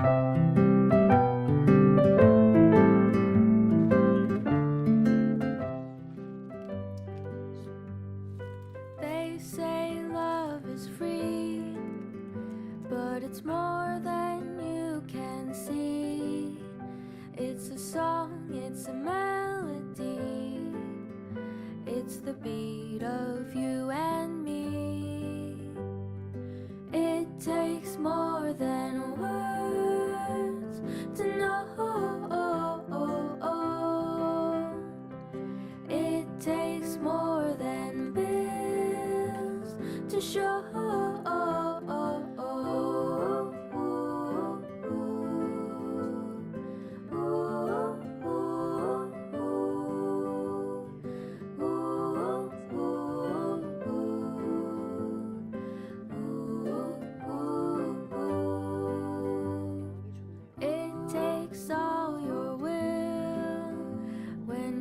They say love is free, but it's more than you can see. It's a song, it's a melody, it's the beat of you and me.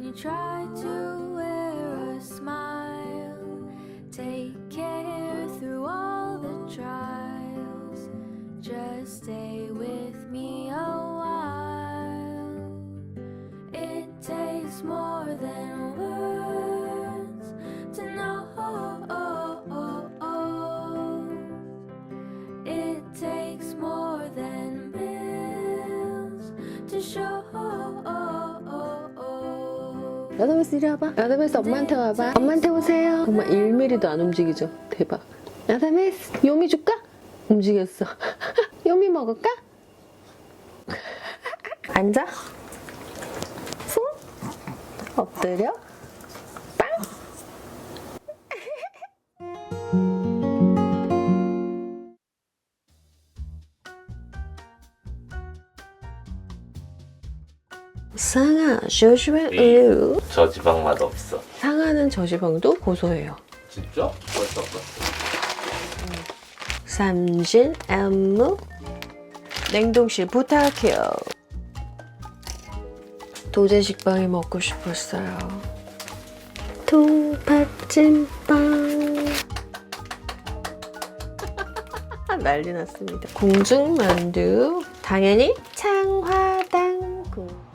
You try to wear a smile. 아담에스 이리 와봐. 아담에스 엄마한테 와봐. 엄마한테 오세요. 정말 1mm도 안 움직이죠. 대박. 아담에스 요미 줄까? 움직였어. 요미 먹을까? 앉아. 손. 엎드려. 상아, 조심해. 으. 저지방 맛 없어. 상하는 저지방도 고소해요. 진짜? 벌써. 삼진 안무 냉동실 부탁해요. 도제식빵이 먹고 싶었어요. 통팥찜빵 난리 났습니다. 궁중만두 당연히 창화당국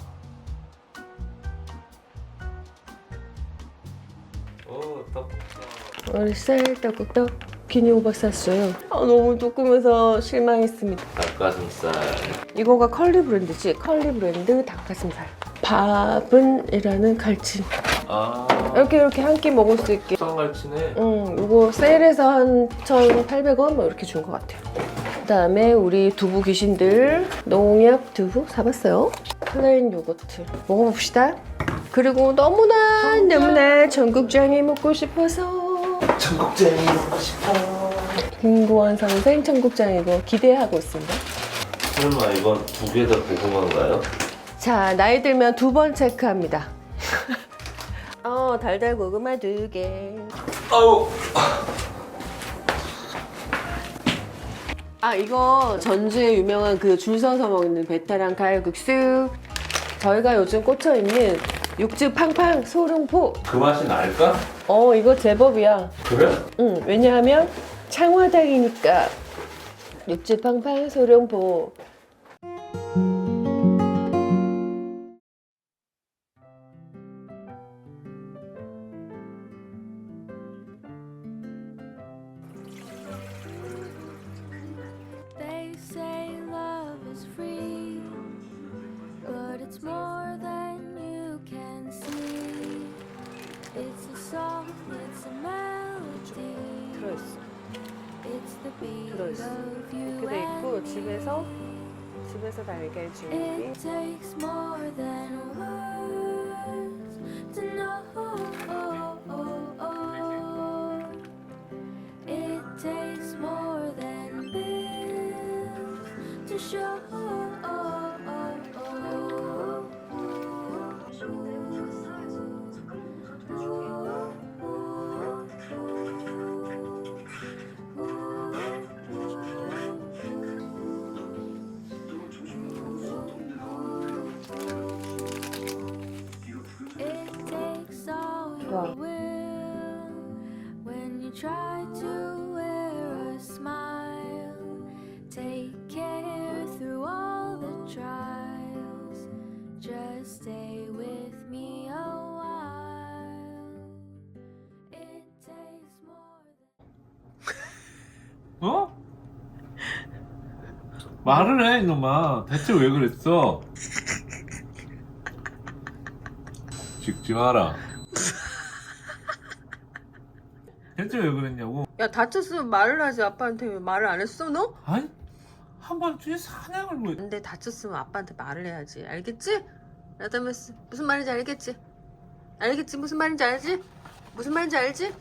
오, 떡. 월살 떡국떡 비니오박 샀어요. 아, 너무 조금해서 실망했습니다. 닭가슴살. 이거가 컬리 브랜드지? 컬리 브랜드 닭가슴살. 밥은이라는 갈치. 아, 이렇게 이렇게 한 끼 먹을 수 있게. 쌍갈치네. 응, 이거 세일해서 한 1,800원 뭐 이렇게 준 것 같아요. 그다음에 우리 두부 귀신들 농협 두부 사봤어요. 플레인 요거트 먹어봅시다. 그리고 너무나 너무나 전국장이 먹고 싶어서 전국제이 먹고 싶어. 김고원 선생 청국장 이거 기대하고 있습니다. 설마 이건 두 개 다 고구마인가요? 자, 나이 들면 두 번 체크합니다. 어, 달달 고구마 두 개. 아우. 아, 이거 전주에 유명한 그 줄 서서 먹는 베테랑 칼국수. 저희가 요즘 꽂혀 있는 육즙 팡팡 소름포. 그 맛이 날까? 어, 이거 제법이야. 그래? 응, 왜냐하면 창화당이니까. 육즙 팡팡 소름포. song, it's a melody, 들어있어. it's the beat 들어있어. of you 이렇게 돼 있고 and 집에서 me. 집에서 달걀 준비. It takes more than 어? 말을 해 이놈아 대체 왜 그랬어? 직지 마라 대체 왜 그랬냐고 야 다쳤으면 말을 하지 아빠한테 왜 말을 안 했어 너? 아니 한밤중에 사냥을 왜 근데 다쳤으면 아빠한테 말을 해야지 알겠지? 라다메스 무슨 말인지 알겠지? 알겠지 무슨 말인지 알지? 무슨 말인지 알지?